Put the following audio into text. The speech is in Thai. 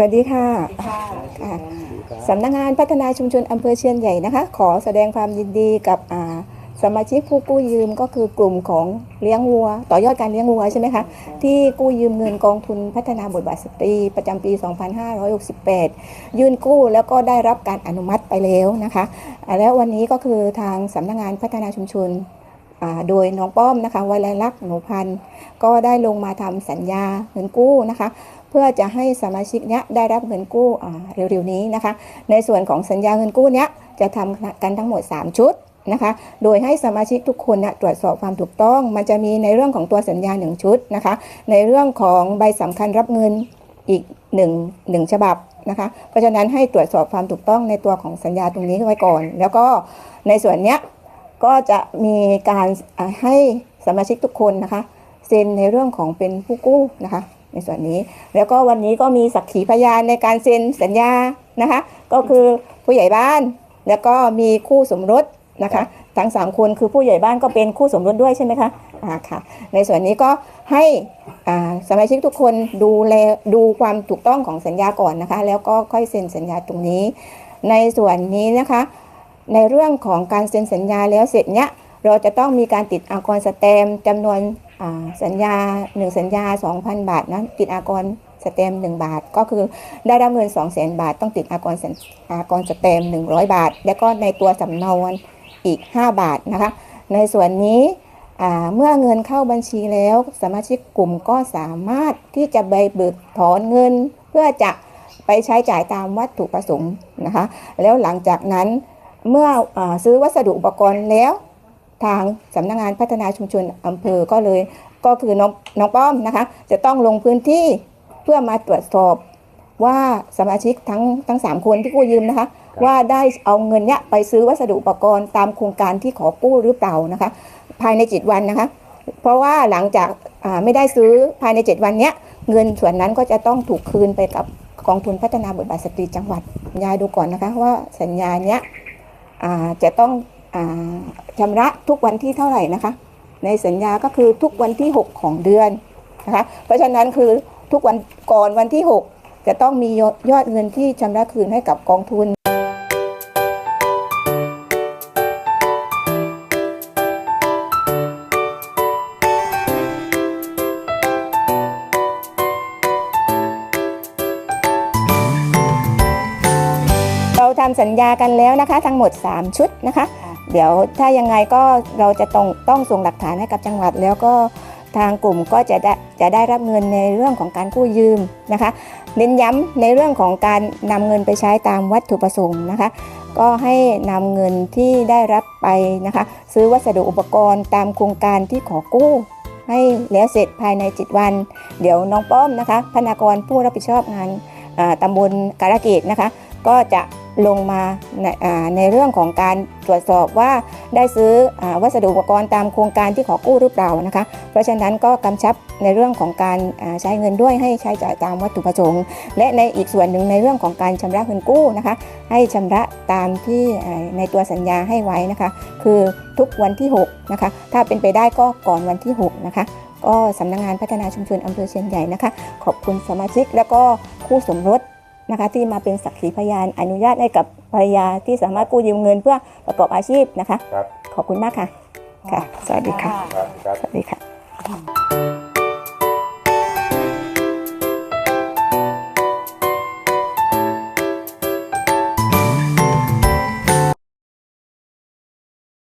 วัสดีค่ะค่ะค่ะสำนักงานพัฒนาชุมชนอำเภอเชียนใหญ่นะคะ ขอแสดงความยินดีกับอ่าสมาชิกผู้กู้ยืมก็คือกลุ่มของเลี้ยงวัว ต่อยอดการเลี้ยงวัวใช่ไหมคะที่กู้ยืมเงินกองทุนพัฒนาบทบาทสตรีประจำปี 2568 ยื่นกู้แล้วก็ได้รับการอนุมัติไปแล้วนะคะอ่าแล้ววันนี้ก็คือทางสำนักงานพัฒนาชุมชนอ่า โดยน้องป้อมนะคะวัยลักษณ์หนูพันธ์ก็ได้ลงมาทำสัญญาเงินกู้นะคะ เพื่อจะให้สมาชิกเนี้ยได้รับเงินกู้อ่าเร็วๆนี้นะคะ ในส่วนของสัญญาเงินกู้เนี้ยจะทำกันทั้งหมด 3 ชุดนะคะ โดยให้สมาชิกทุกคนนะตรวจสอบความถูกต้อง มันจะมีในเรื่องของตัวสัญญา 1 ชุดนะคะ ในเรื่องของใบสำคัญรับเงินอีก1 1ฉบับนะคะ เพราะฉะนั้นให้ตรวจสอบความถูกต้องในตัวของสัญญาตรงนี้ไว้ก่อน แล้วก็ในส่วนเนี้ย ก็จะมีการให้สมาชิกทุกคนนะคะเซ็นในเรื่องของเป็นผู้กู้นะคะในส่วนนี้ แล้วก็วันนี้ก็มีสักขีพยานในการเซ็นสัญญานะคะ ก็คือผู้ใหญ่บ้าน แล้วก็มีคู่สมรสนะคะ ทั้งสามคนคือผู้ใหญ่บ้านก็เป็นคู่สมรสด้วยใช่ไหมคะอ่าค่ะ ในส่วนนี้ก็ให้สมาชิกทุกคนดูแลดูความถูกต้องของสัญญาก่อนนะคะ แล้วก็ค่อยเซ็นสัญญาตรงนี้ ในส่วนนี้นะคะ ในเรื่องของการเซ็นสัญญาแล้วเสร็จเนี้ยเราจะต้องมีการติดอากรสแตมจำนวนสัญญา 1 สัญญา 2,000 บาทนะติดอากรสแตม1บาท ก็คือได้รับเงิน 2 0 0 0 0 0 บาท ต้องติดอากรสอากรสแตม100 บาท แล้วก็ในตัวสำเนาอีก 5 บาทนะคะในส่วนนี้เมื่อเงินเข้าบัญชีแล้วสมาชิกกลุ่มก็สามารถที่จะใบเบิกถอนเงิน เพื่อจะไปใช้จ่ายตามวัตถุประสงค์นะคะแล้วหลังจากนั้น เมื่ออาซื้อวัสดุอุปกรณ์แล้ว ทางสำนักงานพัฒนาชุมชนอำเภอก็เลยก็คือน้องน้องป้อมนะคะ จะต้องลงพื้นที่เพื่อมาตรวจสอบว่าสมาชิกทั้งทั้งสามคนที่กู้ยืมนะคะ ว่าได้เอาเงินเนี้ยไปซื้อวัสดุอุปกรณ์ตามโครงการที่ขอกู้หรือเปล่านะคะ ภายในจิตวันนะคะ เพราะว่าหลังจากอ่าไม่ได้ซื้อภายใน7วันเนี้ยเงินส่วนนั้นก็จะต้องถูกคืนไปกับกองทุนพัฒนาบทบาทสตรีจังหวัดยายดูก่อนนะคะว่าสัญญาเนี้ยอ่า จะต้องอชำระทุกวันที่เท่าไหร่นะคะ ในสัญญาก็คือทุกวันที่ 6 ของเดือนนะคะเพราะฉะนั้นคือทุกวันก่อนวันที่ 6 จะต้องมียอดเงินที่ชำระคืนให้กับกองทุนำสัญญากันแล้วนะคะ ทั้งหมด 3 ชุดนะคะ เดี๋ยวถ้ายังไงก็เราจะต้องต้องส่งหลักฐานให้กับจังหวัดแล้วก็ทางกลุ่มก็จะได้จะได้รับเงินในเรื่องของการกู้ยืมนะคะ เน้นย้ำในเรื่องของการนำเงินไปใช้ตามวัตถุประสงค์นะคะ ก็ให้นำเงินที่ได้รับไปนะคะ ซื้อวัสดุอุปกรณ์ตามโครงการที่ขอกู้ให้แล้วเสร็จภายใน7วัน เดี๋ยวน้องป้อมนะคะพนากรผู้รับผิดชอบงานอ่าตำบลการะเกดนะคะ ก็จะ ลงมาในในเรื่องของการตรวจสอบว่าได้ซื้ออวัสดุอุปกรณ์ตามโครงการที่ขอกู้หรือเปล่านะคะ เพราะฉะนั้นก็กำชับในเรื่องของการใช้เงินด้วยให้ใช้จ่ายตามวัตถุประสงค์ และในอีกส่วนหนึ่งในเรื่องของการชำระเงินกู้นะคะ ให้ชำระตามที่ในตัวสัญญาให้ไว้นะคะ คือทุกวันที่6นะคะถ้าเป็นไปได้ก็ก่อนวันที่6นะคะก็สำนักงานพัฒนาชุมชนอำเภอเชียนใหญ่นะคะ ขอบคุณสมาชิก และก็คู่สมรส นะคะที่มาเป็นสักขีพยานอนุญาตให้กับภรรยาที่สามารถกู้ยืมเงินเพื่อประกอบอาชีพนะคะ ครับ ขอบคุณมากค่ะ ค่ะ สวัสดีค่ะ ครับครับ สวัสดีค่ะ